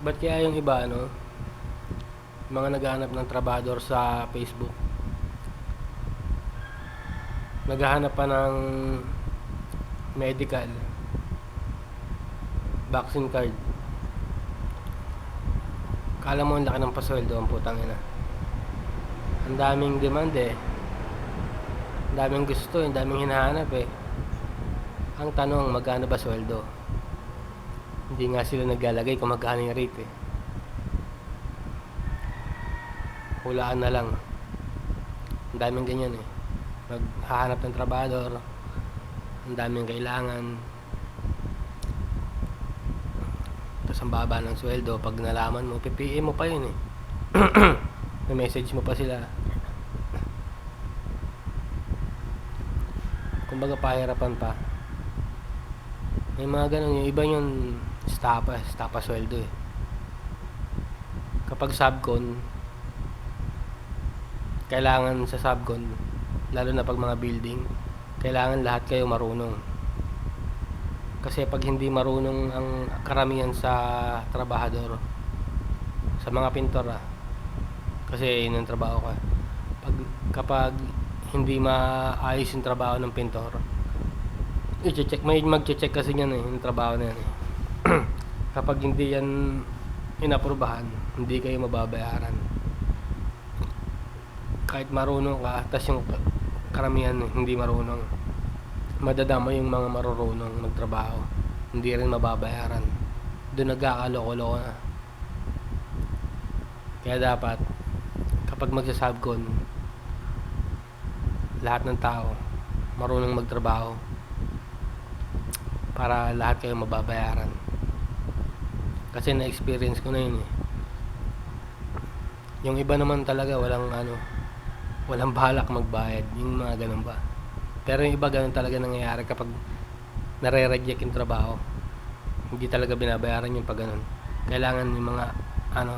Ba't kaya yung iba, ano, mga naghahanap ng trabador sa Facebook, naghahanap pa ng medical, vaccine card. Kala mo ang laki ng pasweldo ang putang ina. Ang daming demand eh. Ang daming gusto, ang daming hinahanap eh. Ang tanong, magkano ba sweldo? Hindi nga sila naglalagay kung magkano yung rate eh. Hulaan na lang. Ang daming ganyan eh. Maghahanap ng trabador. Ang daming kailangan. Tapos ang baba ng sweldo. Pag nalaman mo, PPE mo pa yun eh. May message mo pa sila. Kumbaga pahirapan pa. May mga ganun. Yung iba yung stapa, stapa sweldo eh. Kapag subcon, kailangan sa subcon, lalo na pag mga building, kailangan lahat kayo marunong. Kasi pag hindi marunong ang karamihan sa trabahador, sa mga pintor ah, kasi yun ang trabaho ko. eh. Pag, kapag hindi maayos yung trabaho ng pintor, i-check, may mag-check kasi yan eh, yung trabaho na yan eh. kapag hindi yan inaprubahan, hindi kayo mababayaran. Kahit marunong ka, tas yung karamihan hindi marunong, madadama yung mga marurunong magtrabaho. Hindi rin mababayaran. Doon nagkakaloko-loko na. Kaya dapat, kapag magsasubcon, lahat ng tao marunong magtrabaho para lahat kayo mababayaran. Kasi na-experience ko na yun eh. Yung iba naman talaga walang ano, walang balak magbayad. Yung mga ganun ba. Pero yung iba ganun talaga nangyayari kapag nare-reject yung trabaho. Hindi talaga binabayaran yung pag ganun. Kailangan yung mga ano,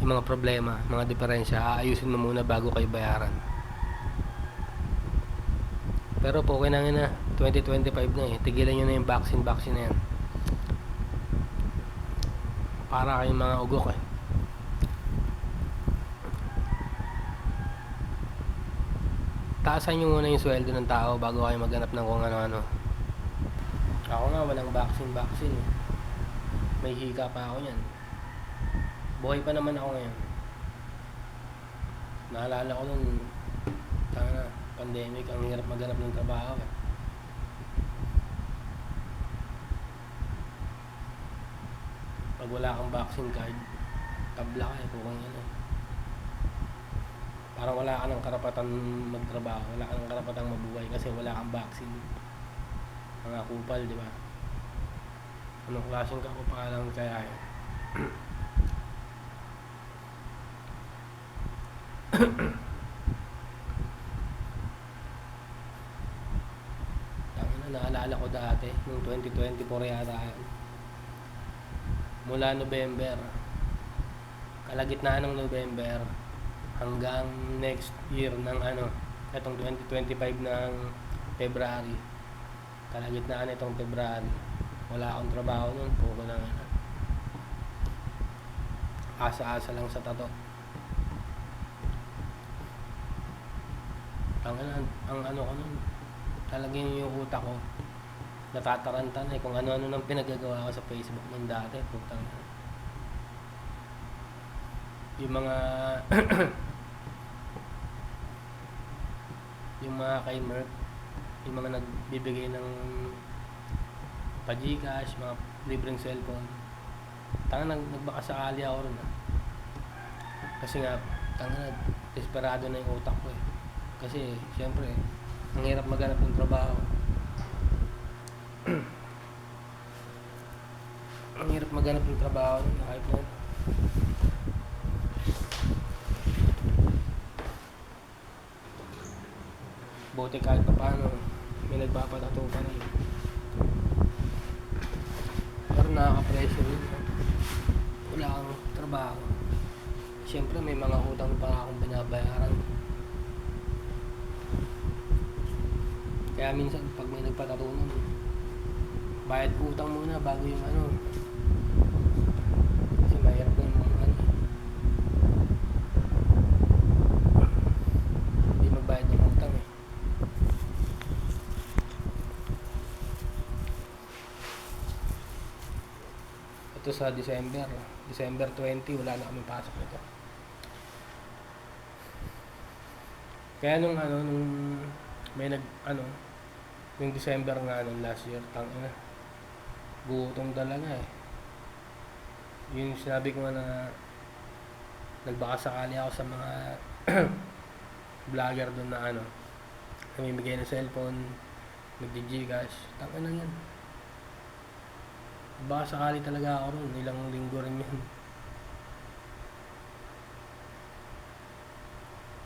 yung mga problema, mga diferensya, aayusin mo muna bago kayo bayaran. Pero po, okay na nga na. 2025 na eh. Tigilan nyo na yung vaccine, vaccine na yan. Para kayong mga ugok eh. Taasan nyo muna yung sweldo ng tao bago kayo maghanap ng kung ano-ano. Ako nga, walang vaccine, vaccine. May hika pa ako yan. Buhay pa naman ako ngayon. Naalala ko nung tanga pandemic, ang hirap maghanap ng trabaho eh. Pag wala kang vaccine card, tabla ka eh, kung ano. Parang wala ka ng karapatan magtrabaho, wala ka ng karapatang mabuhay kasi wala kang vaccine. Mga kupal, di ba? Anong klaseng kakupalan kaya yun? Tangina, naalala ko dati, nung 2024 yata yun. Mula November, kalagitnaan ng November, hanggang next year ng ano, itong 2025 ng February. Kalagitnaan itong February. Wala akong trabaho nun, puro lang ano. Asa-asa lang sa tato. Ang, ano, ang ano ko nun, talagang yung utak ko, natataranta na eh kung ano-ano nang pinagagawa ko sa Facebook nung dati, putang yung mga yung mga kay Merck yung mga nagbibigay ng pa-Gcash, mga libreng cellphone. Tanga nag nagbakasakali ako ron ah. kasi nga tanga na desperado na yung utak ko eh. Kasi syempre ang hirap maghanap ng trabaho ang hirap maghanap ng trabaho kahit na buti kahit pa paano may nagpapatato pa rin pero nakaka-pressure yun wala kang trabaho. Siyempre may mga utang pa akong binabayaran. Kaya minsan pag may nagpatato bayad utang muna bago yung ano kasi may dito sa December. December 20, wala na kami pasok nito. Kaya nung ano, nung may nag, ano, yung December nga nung last year, tang ina, gutom talaga eh. Yung sinabi ko na nagbaka sakali ako sa mga vlogger doon na ano, namimigay ng cellphone, nagdi-gcash, tang ina yan. Baka sakali talaga ako ron, ilang linggo rin yun.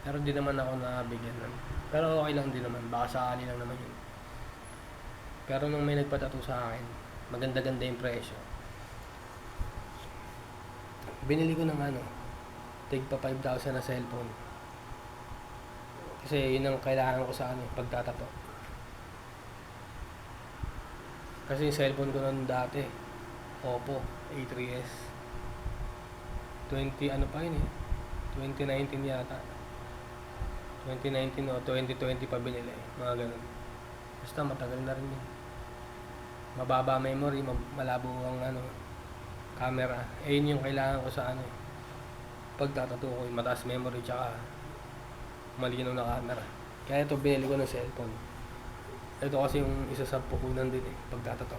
Pero di naman ako nabigyan nun. Pero okay lang din naman, baka sakali lang naman yun. Pero nung may nagpatato sa akin, maganda-ganda yung presyo. Binili ko ng ano, tig pa 5,000 na cellphone. Kasi yun ang kailangan ko sa ano, pagtatato. Kasi yung cellphone ko noon dati, Oppo A3s. 20 ano pa yun eh. 2019 yata. 2019 o 2020 pa binili. Mga ganun. Basta matagal na rin yun. Mababa memory, malabo ang ano, camera. Eh yun yung kailangan ko sa ano eh. Pagtatato ko, mataas memory tsaka malinaw na camera. Kaya ito binili ko ng cellphone. Ito kasi yung isa sa pukunan din eh, pagtatato.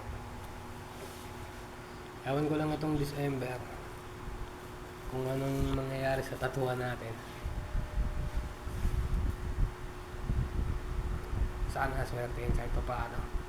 Ewan ko lang itong December kung anong mangyayari sa tatuhan natin. Sana swertein kahit pa paano.